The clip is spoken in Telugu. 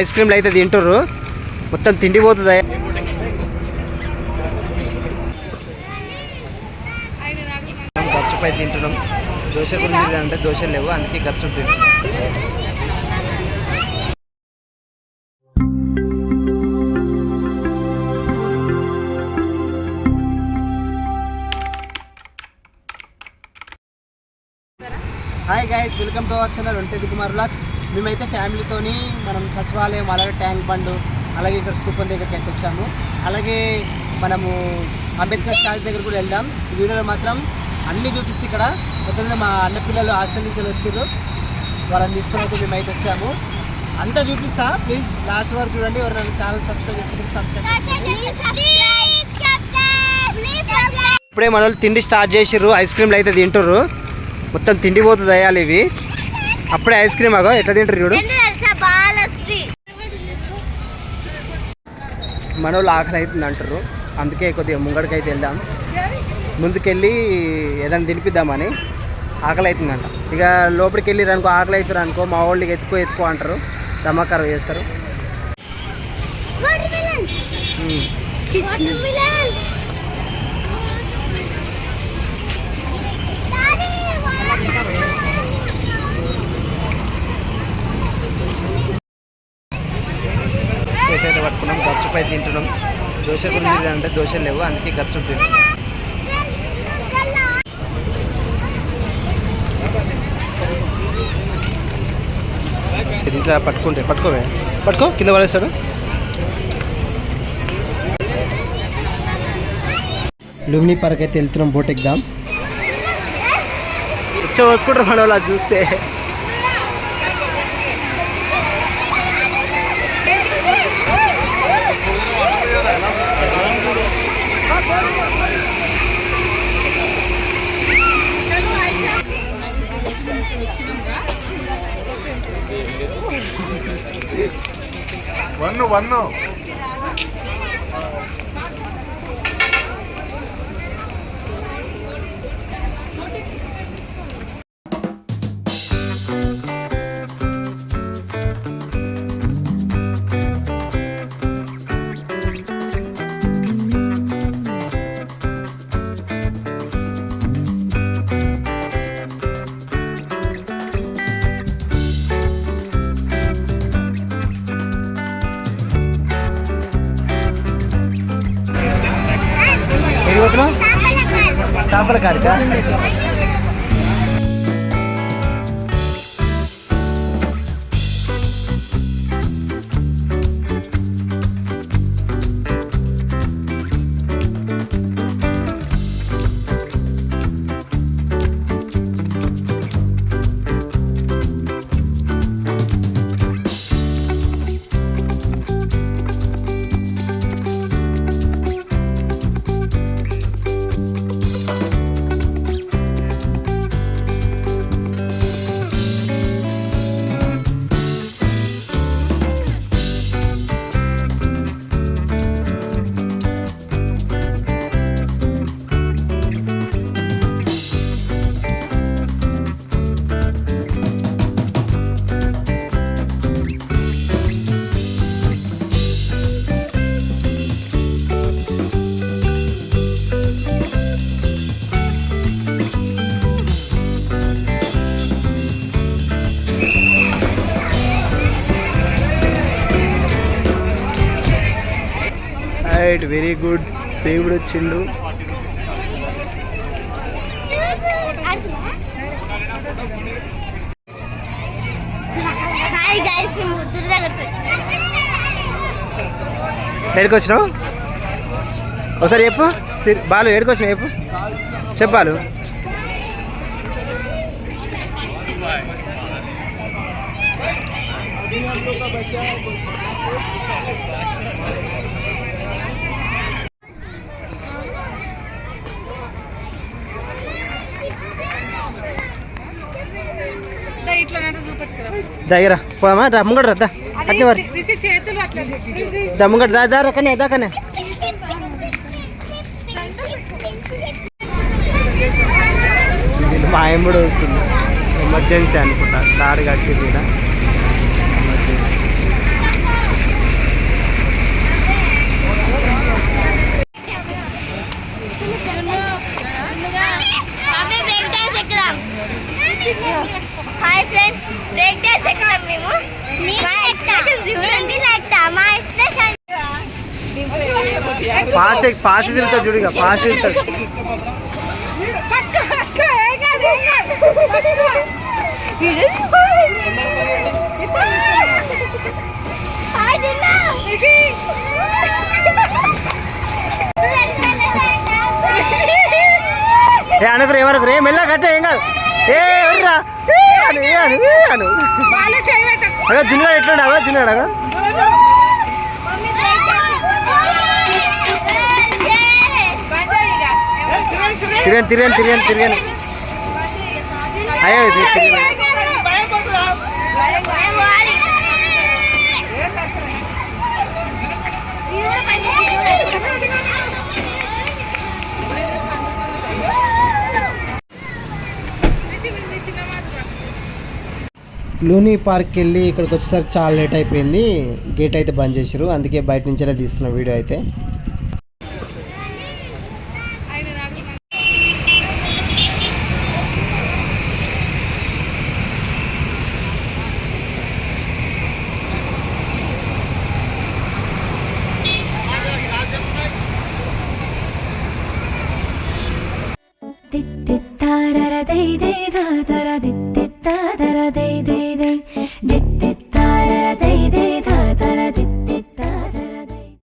ఐస్ క్రీమ్లు అయితే తింటుర్రు. మొత్తం తిండి పోతుంది. ఖర్చుపై తింటున్నాం. దోశ గురించి అంటే దోశలు లేవు అందుకే ఖర్చు ఉంటుంది hi guys welcome to our channel ఒంటేది Kumar vlogs మేమైతే ఫ్యామిలీతోని మనం సచివాలయం అలాగే ట్యాంక్ బండ్ అలాగే ఇక్కడ స్థూపం దగ్గరికి అయితే వచ్చాము. అలాగే మనము అంబేద్కర్ కాలేజ్ దగ్గర కూడా వెళ్దాం. ఈ వీడియోలో మాత్రం అన్నీ చూపిస్తే ఇక్కడ మొత్తం మా అన్న పిల్లలు హాస్టల్ నుంచి వచ్చారు వాళ్ళని తీసుకుని అయితే మేమైతే వచ్చాము. అంతా చూపిస్తా. ప్లీజ్ లాస్ట్ వరకు చూడండి. ఎవరు నన్ను ఛానల్ సబ్స్క్రైబ్ చేసుకుంటే సబ్స్క్రైబ్ ఇప్పుడే మన తిండి స్టార్ట్ చేసిర్రు. ఐస్ క్రీమ్లు అయితే తింటుర్రు. మొత్తం తిండి పోతుంది అయ్యాలి ఇవి. అప్పుడే ఐస్ క్రీమ్ అగో ఎట్లా తింటారు చూడు. మన వాళ్ళు ఆకలి అవుతుంది అంటారు. అందుకే కొద్దిగా ముంగడికి అయితే వెళ్దాం. ముందుకెళ్ళి ఏదైనా తినిపిద్దామని ఆకలి అవుతుందంట ఇక లోపలికి వెళ్ళి అనుకో ఆకలి అవుతారు అనుకో మా వాళ్ళకి ఎత్తుకో ఎత్తుకో అంటారు. దమాకారం చేస్తారు. దోశ గురించి అంటే దోశలు లేవు అందుకే ఖర్చు ఉంటుంది. దీంట్లో పట్టుకుంటే పట్టుకోవే పట్టుకో కింద పడేస్తాడు. లుమిని పార్క్ అయితే వెళ్తున్నాం బోట్ ఎగ్దాం ఇచ్చ పోసుకుంటారు మన వాళ్ళు అది చూస్తే. వన్ను వన్ను ഓഫർ ഒക്കെ రైట్ వెరీ గుడ్. దేవుడు వచ్చిండు. వచ్చినావు? ఒకసారి చెప్పు. బాలు వచ్చినావు చెప్పు. చెప్పు బాలు. ఇట్లా దగ్గర పోమా? దమ్ముగడ రద్దా అట్నే వారు. దమ్ముగడ దా రకనే దాకనే మా ఎమ్ముడు వస్తుంది. ఎమర్జెన్సీ అనుకుంటా. కారు కట్టింది హాయ్ ఫ్రెండ్స్ బ్రేక్ డాన్స్ ఎక్కుతాం మేము. మా ఎక్స్ప్రెషన్ చూడండి లేకపోతే మా ఎక్స్ప్రెషన్ ఫాస్ట్ ఫాస్ట్ తిరుగుతా ఫాస్ట్ దిన్నా ఏ అనుకురు మెల్ల కట్టే ఏం కాదు. ఏ ఎవర్రా? జున్నాడు ఎట్లుండే అగా జున్నాడు అగా తిరగని తిరగని తిరగని తిరగని. అయ్యో. లూనీ పార్క్కి వెళ్ళి ఇక్కడికి వచ్చేసరికి చాలా లేట్ అయిపోయింది. గేట్ అయితే బంద్ చేసారు అందుకే బయట నుంచే తీస్తున్న వీడియో అయితే. 다 다라 데이 데이 데이 데이 데이 다라 데이 데이